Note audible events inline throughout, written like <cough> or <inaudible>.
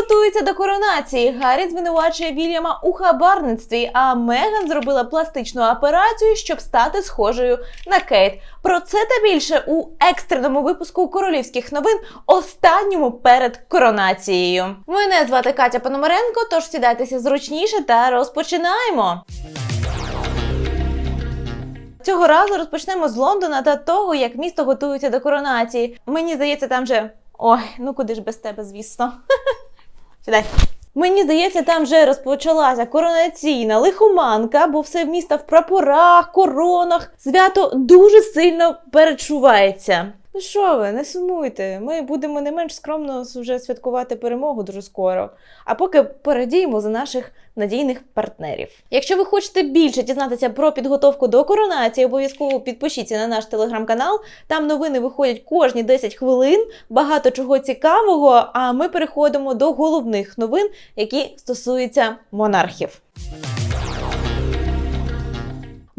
готується до коронації. Гаррі звинувачує Вільяма у хабарництві, а Меган зробила пластичну операцію, щоб стати схожою на Кейт. Про це та більше у екстреному випуску королівських новин, останньому перед коронацією. Мене звати Катя Пономаренко, тож сідайтеся зручніше та розпочинаємо. Цього разу розпочнемо з Лондона та того, як місто готується до коронації. Мені здається, там же. Ой, ну куди ж без тебе, звісно. <laughs> Сідай. Мені здається, там вже розпочалася коронаційна лихоманка, бо все місто в прапорах, коронах. Свято дуже сильно перечувається. Ну що ви, не сумуйте. Ми будемо не менш скромно вже святкувати перемогу дуже скоро. А поки порадіємо за наших надійних партнерів. Якщо ви хочете більше дізнатися про підготовку до коронації, обов'язково підпишіться на наш телеграм-канал. Там новини виходять кожні 10 хвилин, багато чого цікавого. А ми переходимо до головних новин, які стосуються монархів.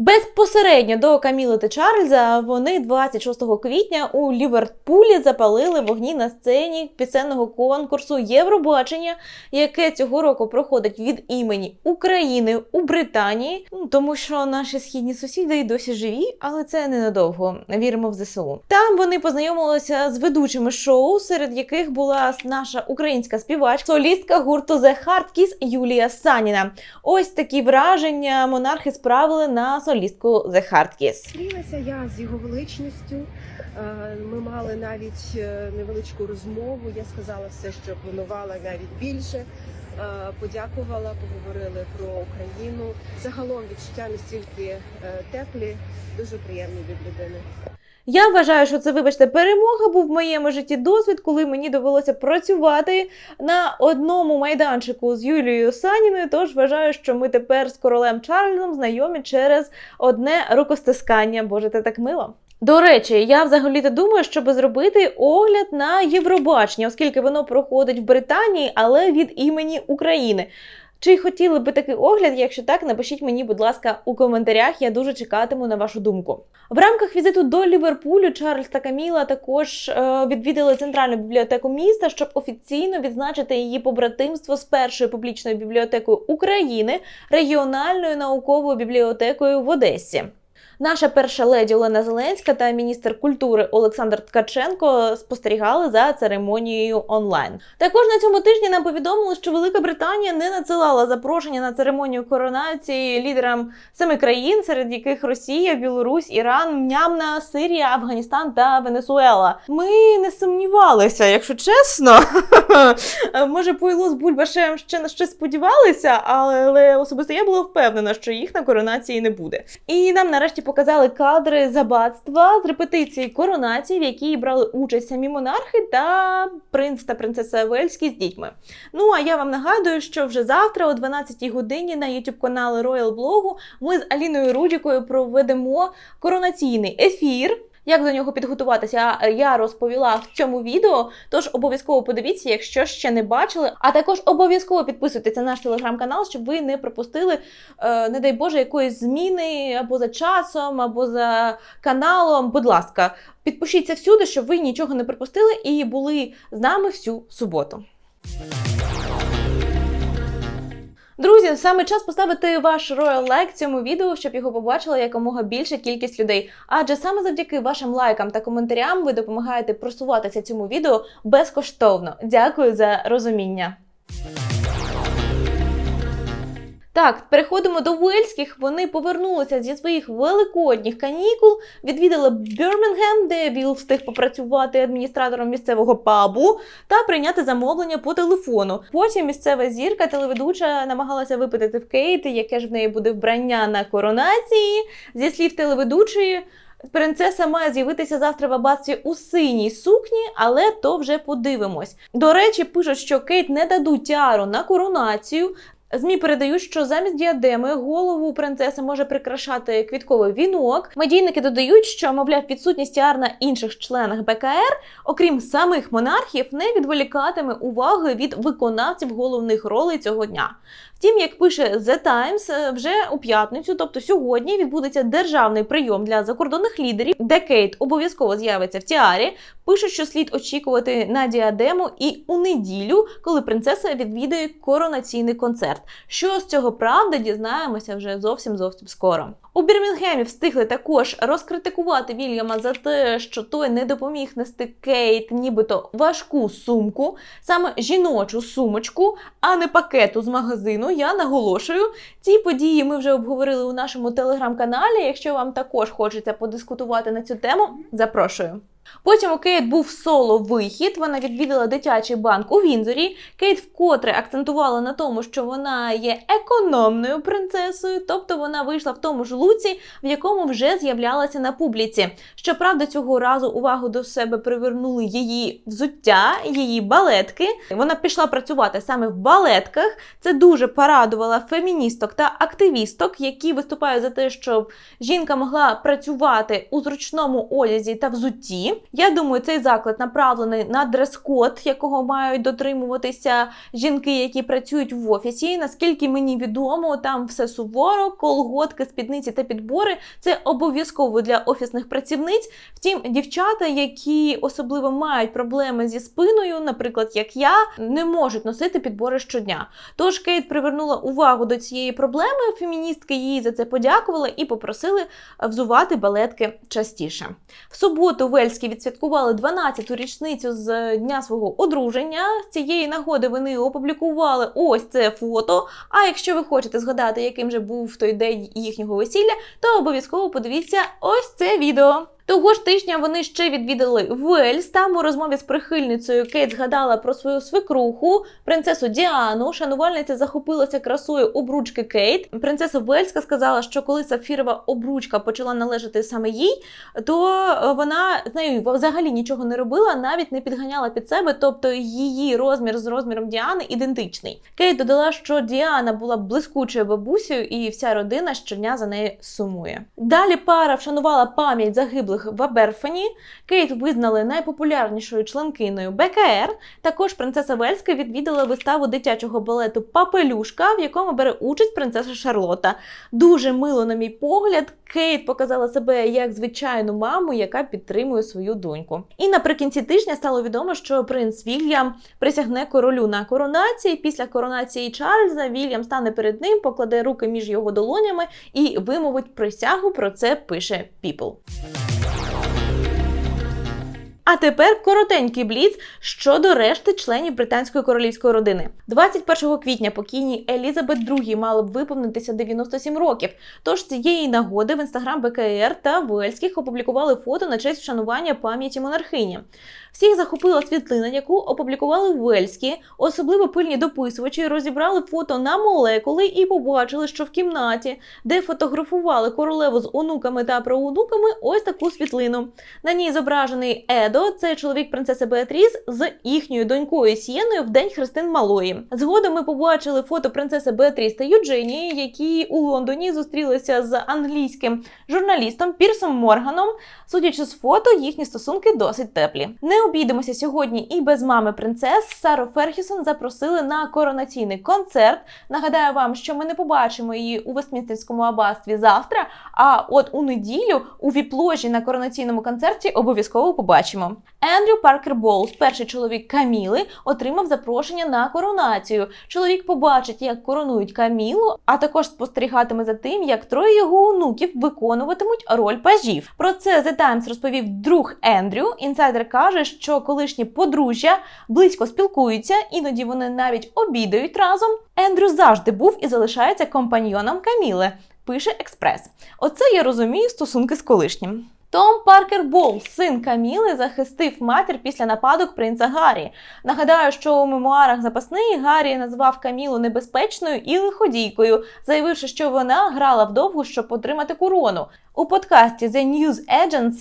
Безпосередньо до Каміли та Чарльза вони 26 квітня у Ліверпулі запалили вогні на сцені пісенного конкурсу Євробачення, яке цього року проходить від імені України у Британії, Ну, тому що наші східні сусіди й досі живі, але це ненадовго. Віримо в ЗСУ. Там вони познайомилися з ведучими шоу, серед яких була наша українська співачка, солістка гурту The Hardkiss Юлія Саніна. Ось такі враження монархи справили на солістку The Hardkiss. Зустрілася я з його величністю. Е, Ми мали навіть е, невеличку розмову. Я сказала все, що планувала, навіть більше. Е, Подякувала, поговорили про Україну. Загалом відчуття настільки теплі, дуже приємні від людини. Я вважаю, що це, вибачте, перемога був в моєму житті досвід, коли мені довелося працювати на одному майданчику з Юлією Саніною. Тож вважаю, що ми тепер з королем Чарльзом знайомі через одне рукостискання. Боже, це так мило. До речі, я взагалі-то думаю, щоб зробити огляд на Євробачення, оскільки воно проходить в Британії, але від імені України. Чи хотіли би такий огляд? Якщо так, напишіть мені, будь ласка, у коментарях. Я дуже чекатиму на вашу думку. В рамках візиту до Ліверпулю Чарльз та Каміла також е, відвідали центральну бібліотеку міста, щоб офіційно відзначити її побратимство з першою публічною бібліотекою України, регіональною науковою бібліотекою в Одесі. Наша перша леді Олена Зеленська та міністр культури Олександр Ткаченко спостерігали за церемонією онлайн. Також на цьому тижні нам повідомили, що Велика Британія не надсилала запрошення на церемонію коронації лідерам семи країн, серед яких Росія, Білорусь, Іран, М'ямна, Сирія, Афганістан та Венесуела. Ми не сумнівалися, якщо чесно. <laughs> Може, Пойло з Бульбашем ще на щось сподівалися, але особисто я була впевнена, що їх на коронації не буде. І нам нарешті показали кадри забатства з репетиції коронації, в якій брали участь самі монархи та принц та принцеса Вельські з дітьми. Ну а я вам нагадую, що вже завтра, о 12-й годині, на youtube канали Royal Blog ми з Аліною Рудікою проведемо коронаційний ефір. Як до нього підготуватися, я розповіла в цьому відео. Тож обов'язково подивіться, якщо ще не бачили. А також обов'язково підписуйтесь на наш телеграм-канал, щоб ви не пропустили, е, не дай Боже, якоїсь зміни або за часом, або за каналом. Будь ласка, підпишіться всюди, щоб ви нічого не пропустили і були з нами всю суботу. Друзі, саме час поставити ваш роял лайк цьому відео, щоб його побачила якомога більша кількість людей. Адже саме завдяки вашим лайкам та коментарям ви допомагаєте просуватися цьому відео безкоштовно. Дякую за розуміння. Так, переходимо до Уельських. Вони повернулися зі своїх великодніх канікул, відвідали Бірмінгем, де Віл встиг попрацювати адміністратором місцевого пабу та прийняти замовлення по телефону. Потім місцева зірка, телеведуча, намагалася випитати в Кейт, яке ж в неї буде вбрання на коронації. Зі слів телеведучої. Принцеса має з'явитися завтра в аббатстві у синій сукні, але то вже подивимось. До речі, пишуть, що Кейт не дадуть тіару на коронацію. ЗМІ передають, що замість діадеми голову принцеси може прикрашати квітковий вінок. Медійники додають, що мовляв відсутність тіар на інших членах БКР, окрім самих монархів, не відволікатиме уваги від виконавців головних ролей цього дня. Втім, як пише The Times, е, вже у п'ятницю, тобто сьогодні, відбудеться державний прийом для закордонних лідерів, де Кейт обов'язково з'явиться в тіарі. Пишуть, що слід очікувати на діадему і у неділю, коли принцеса відвідає коронаційний концерт. Що з цього правда, дізнаємося вже зовсім зовсім скоро. У Бірмінгемі встигли також розкритикувати Вільяма за те, що той не допоміг нести Кейт, нібито важку сумку, саме жіночу сумочку, а не пакету з магазину. Я наголошую, ці події ми вже обговорили у нашому телеграм-каналі. Якщо вам також хочеться подискутувати на цю тему, запрошую. Потім у Кейт був соло вихід. Вона відвідала дитячий банк у Вінзорі. Кейт вкотре акцентувала на тому, що вона є економною принцесою, тобто вона вийшла в тому ж луці, в якому вже з'являлася на публіці. Щоправда, цього разу увагу до себе привернули її взуття, її балетки. Вона пішла працювати саме в балетках. Це дуже порадувало феміністок та активісток, які виступають за те, щоб жінка могла працювати у зручному одязі та взутті. Я думаю, цей заклад направлений на дрес-код, якого мають дотримуватися жінки, які працюють в офісі. Наскільки мені відомо, там все суворо, колготки, спідниці та підбори це обов'язково для офісних працівниць. Втім, дівчата, які особливо мають проблеми зі спиною, наприклад, як я, не можуть носити підбори щодня. Тож Кейт привернула увагу до цієї проблеми. Феміністки їй за це подякували і попросили взувати балетки частіше. В суботу Вельські відсвяткували 12-ту річницю з дня свого одруження. З цієї нагоди вони опублікували ось це фото. А якщо ви хочете згадати, яким же був той день їхнього весілля, то обов'язково подивіться ось це відео. Того ж тижня вони ще відвідали Вельс. Там у розмові з прихильницею Кейт згадала про свою свекруху, принцесу Діану. Шанувальниця захопилася красою обручки Кейт. Принцеса Вельська сказала, що коли сапфірова обручка почала належати саме їй, то е, вона з нею взагалі нічого не робила, навіть не підганяла під себе, тобто її розмір з розміром Діани ідентичний. Кейт додала, що Діана була блискучою бабусею, і вся родина щодня за нею сумує. Далі пара вшанувала пам'ять загиблих в Аберфані. Кейт визнали найпопулярнішою членкиною БКР. Також принцеса Вельська відвідала виставу дитячого балету Папелюшка, в якому бере участь принцеса Шарлота. Дуже мило, на мій погляд. Кейт показала себе як звичайну маму, яка підтримує свою доньку. І наприкінці тижня стало відомо, що принц Вільям присягне королю на коронації. Після коронації Чарльза Вільям стане перед ним, покладе руки між його долонями і вимовить присягу. Про це пише People. А тепер коротенький бліц щодо решти членів британської королівської родини. 21 квітня покійній Елізабет II мало б виповнитися 97 років. Тож цієї нагоди в інстаграм БКР та Вельських опублікували фото на честь вшанування пам'яті монархині. Всіх захопила світлина, яку опублікували Вельські. Особливо пильні дописувачі розібрали фото на молекули і побачили, що в кімнаті, де фотографували королеву з онуками та праонуками, ось таку світлину. На ній зображений Едо, це чоловік принцеси Беатріс з їхньою донькою Сієною в день Христин Малої. Згодом ми побачили фото принцеси Беатріс та Юджинії, які у Лондоні зустрілися з англійським журналістом Пірсом Морганом. Судячи з фото, їхні стосунки досить теплі. Не обійдемося сьогодні і без мами принцес. Сару Ферхюсон запросили на коронаційний концерт. Нагадаю вам, що ми не побачимо її у Вестмінстерському аббатстві завтра. А от у неділю у віпложі на коронаційному концерті обов'язково побачимо. Ендрю Паркер Боулс, перший чоловік Каміли, отримав запрошення на коронацію. Чоловік побачить, як коронують Камілу, а також спостерігатиме за тим, як троє його онуків виконуватимуть роль пажів. Про це The Times розповів друг Ендрю. Інсайдер каже, що колишні подружжя близько спілкуються, іноді вони навіть обідають разом. Ендрю завжди був і залишається компаньйоном Каміли. Пише Експрес. Оце я розумію стосунки з колишнім. Том Паркер Бол, син Каміли, захистив матір після нападок принца Гаррі. Нагадаю, що у мемуарах запасний Гаррі назвав Камілу небезпечною і лиходійкою, заявивши, що вона грала вдовгу, щоб отримати корону. У подкасті The News Agents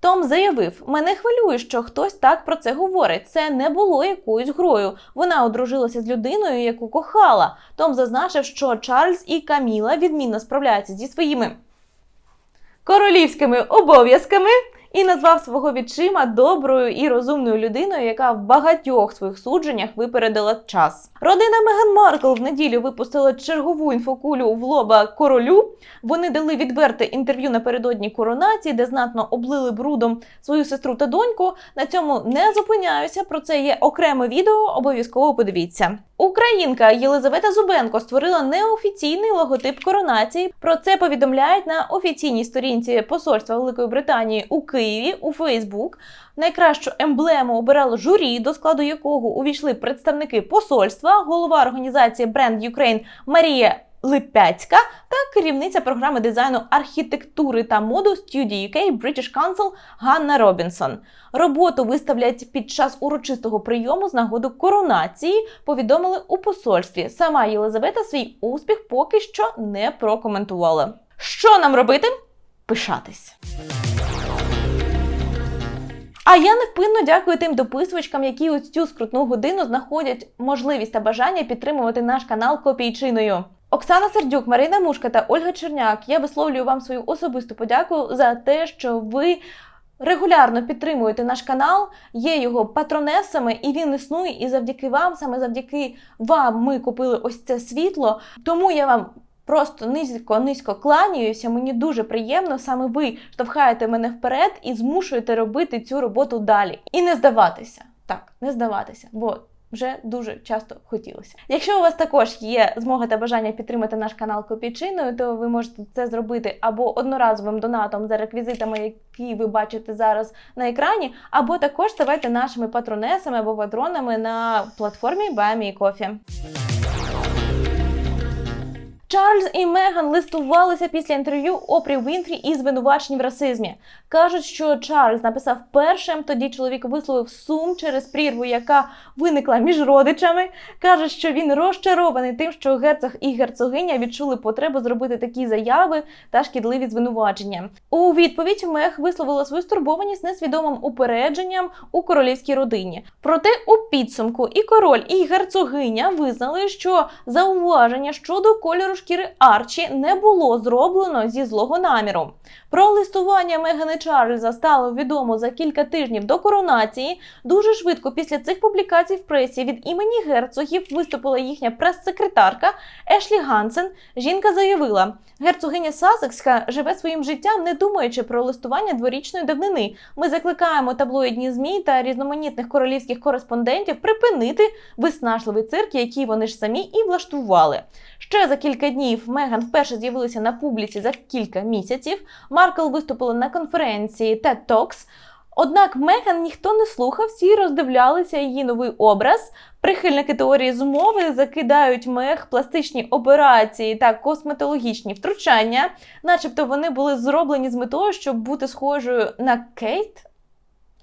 Том заявив: мене хвилює, що хтось так про це говорить. Це не було якоюсь грою. Вона одружилася з людиною, яку кохала. Том зазначив, що Чарльз і Каміла відмінно справляються зі своїми королівськими обов'язками. І назвав свого відчима доброю і розумною людиною, яка в багатьох своїх судженнях випередила час. Родина Меган Маркл в неділю випустила чергову інфокулю в лоба королю. Вони дали відверте інтерв'ю напередодні коронації, де знатно облили брудом свою сестру та доньку. На цьому не зупиняюся. Про це є окреме відео. Обов'язково подивіться. Українка Єлизавета Зубенко створила неофіційний логотип коронації. Про це повідомляють на офіційній сторінці Посольства Великої Британії у Києві у Фейсбук. Найкращу емблему обирало журі, до складу якого увійшли представники посольства, голова організації Brand Ukraine Марія Липяцька та керівниця програми дизайну архітектури та моду Studio UK British Council Ганна Робінсон. Роботу виставлять під час урочистого прийому з нагоду коронації. Повідомили у посольстві. Сама Єлизавета свій успіх поки що не прокоментувала. Що нам робити? Пишатись. А я невпинно дякую тим дописувачкам, які у цю скрутну годину знаходять можливість та бажання підтримувати наш канал копійчиною. Оксана Сердюк, Марина Мушка та Ольга Черняк. Я висловлюю вам свою особисту подяку за те, що ви регулярно підтримуєте наш канал, є його патронесами, і він існує. І завдяки вам, саме завдяки вам, ми купили ось це світло. Тому я вам Просто низько низько кланяюся. Мені дуже приємно. Саме ви штовхаєте мене вперед і змушуєте робити цю роботу далі. І не здаватися. Так, не здаватися, бо вже дуже часто хотілося. Якщо у вас також є змога та бажання підтримати наш канал копійчиною, то ви можете це зробити або одноразовим донатом за реквізитами, які ви бачите зараз на екрані, або також ставайте нашими патронесами або патронами на платформі Buy Me Coffee. Чарльз і Меган листувалися після інтерв'ю Опрі Вінфрі і звинувачень в расизмі. Кажуть, що Чарльз написав першим. Тоді чоловік висловив сум через прірву, яка виникла між родичами. Каже, що він розчарований тим, що герцог і герцогиня відчули потребу зробити такі заяви та шкідливі звинувачення. У відповідь Мег висловила свою стурбованість несвідомим упередженням у королівській родині. Проте у підсумку і король, і герцогиня визнали, що зауваження щодо кольору шкіри Арчі не було зроблено зі злого наміру. Про листування Мегани Чарльза стало відомо за кілька тижнів до коронації. Дуже швидко після цих публікацій в пресі від імені герцогів виступила їхня прес-секретарка Ешлі Гансен. Жінка заявила, герцогиня Сасекська живе своїм життям, не думаючи про листування дворічної давнини. Ми закликаємо таблоїдні змі та різноманітних королівських кореспондентів припинити виснажливий цирк, який вони ж самі і влаштували. Ще за кілька днів Меган вперше з'явилася на публіці за кілька місяців. Маркл виступила на конференції TED Talks. Однак Меган ніхто не слухав, всі роздивлялися її новий образ. Прихильники теорії змови закидають мех пластичні операції та косметологічні втручання, начебто вони були зроблені з метою, щоб бути схожою на Кейт.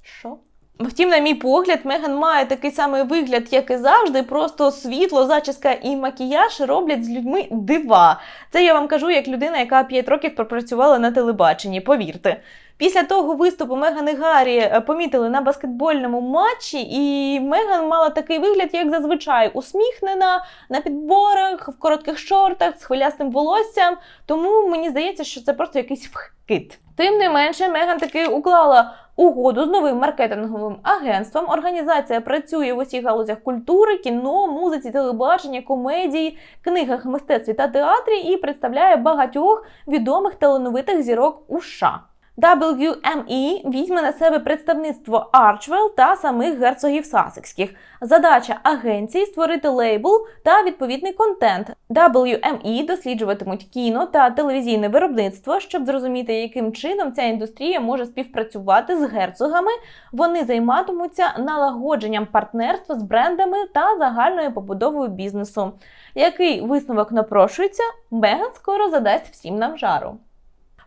Що? Втім, на мій погляд, Меган має такий самий вигляд, як і завжди. Просто світло, зачіска і макіяж роблять з людьми дива. Це я вам кажу як людина, яка 5 років пропрацювала на телебаченні. Повірте. Після того виступу Меган і Гаррі е, помітили на баскетбольному матчі, і Меган мала такий вигляд, як зазвичай, усміхнена на підборах, в коротких шортах, з хвилястим волоссям. Тому мені здається, що це просто якийсь вхит. Тим не менше, Меган таки уклала угоду з новим маркетинговим агентством. Організація працює в усіх галузях культури, кіно, музиці, телебачення, комедії, книгах, мистецтві та театрі і представляє багатьох відомих талановитих зірок у США. WME візьме на себе представництво Archwell та самих герцогів Сасекських. Задача агенції створити лейбл та відповідний контент. WME досліджуватимуть кіно та телевізійне виробництво, щоб зрозуміти, яким чином ця індустрія може співпрацювати з герцогами. Вони займатимуться налагодженням партнерства з брендами та загальною побудовою бізнесу. Який висновок напрошується, Меган скоро задасть всім нам жару.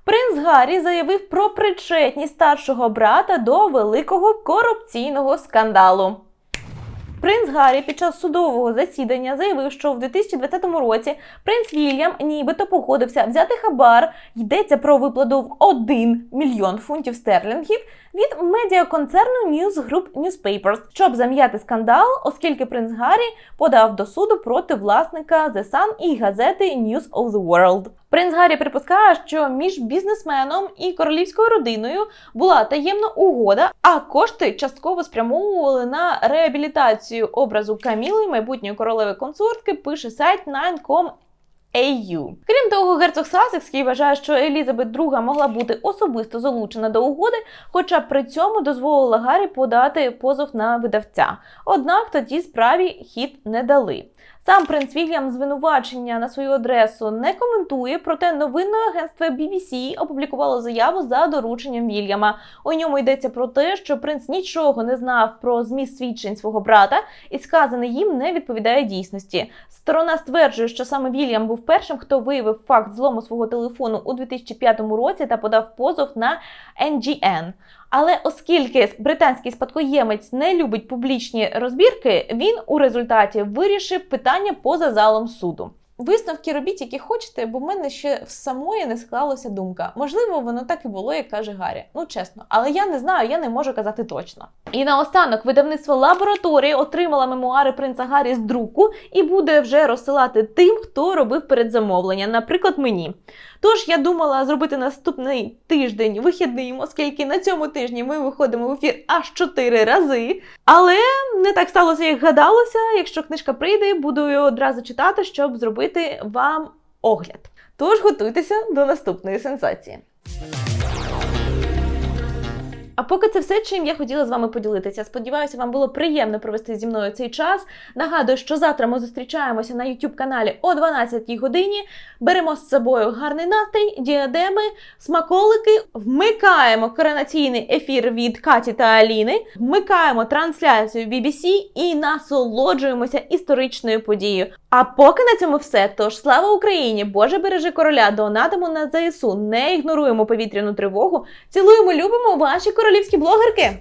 Принц Гаррі заявив про причетність старшого брата до великого корупційного скандалу. Принц Гаррі під час судового засідання заявив, що в 2020 році принц Вільям нібито погодився взяти хабар. Йдеться про виплату в 1 мільйон фунтів стерлінгів від медіаконцерну News Group Newspapers, щоб зам'яти скандал, оскільки принц Гаррі подав до суду проти власника The Sun і газети News of the World. Принц Гаррі припускає, що між бізнесменом і королівською родиною була таємна угода, а кошти частково спрямовували на реабілітацію образу Каміли, майбутньої королеви консортки, пише сайт 9com AU. Крім того, герцог Сасекський вважає, що Елізабет II могла бути особисто залучена до угоди, хоча при цьому дозволила Гаррі подати позов на видавця. Однак тоді справі хід не дали. Сам принц Вільям звинувачення на свою адресу не коментує, проте новинне агентство BBC опублікувало заяву за дорученням Вільяма. У ньому йдеться про те, що принц нічого не знав про зміст свідчень свого брата, і сказане їм не відповідає дійсності. Сторона стверджує, що саме Вільям був першим, хто виявив факт злому свого телефону у 2005 році та подав позов на NGN. Але оскільки британський спадкоємець не любить публічні розбірки, він у результаті вирішив питання поза залом суду. Висновки робіть, які хочете, бо в мене ще в самої не склалася думка. Можливо, воно так і було, як каже Гаррі. Ну чесно, але я не знаю, я не можу казати точно. І наостанок видавництво лабораторії отримала мемуари принца Гаррі з друку і буде вже розсилати тим, хто робив передзамовлення, наприклад, мені. Тож я думала зробити наступний тиждень вихідним, оскільки на цьому тижні ми виходимо в ефір аж чотири рази. Але не так сталося, як гадалося. Якщо книжка прийде, буду її одразу читати, щоб зробити вам огляд. Тож готуйтеся до наступної сенсації. А поки це все, чим я хотіла з вами поділитися. Сподіваюся, вам було приємно провести зі мною цей час. Нагадую, що завтра ми зустрічаємося на youtube каналі о 12 годині. Беремо з собою гарний настрій, діадеми, смаколики, вмикаємо коронаційний ефір від Каті та Аліни, вмикаємо трансляцію BBC і насолоджуємося історичною подією. А поки на цьому все. Тож слава Україні! Боже бережи короля! Донатимо на ЗСУ, не ігноруємо повітряну тривогу. Цілуємо, любимо ваші королівські блогерки!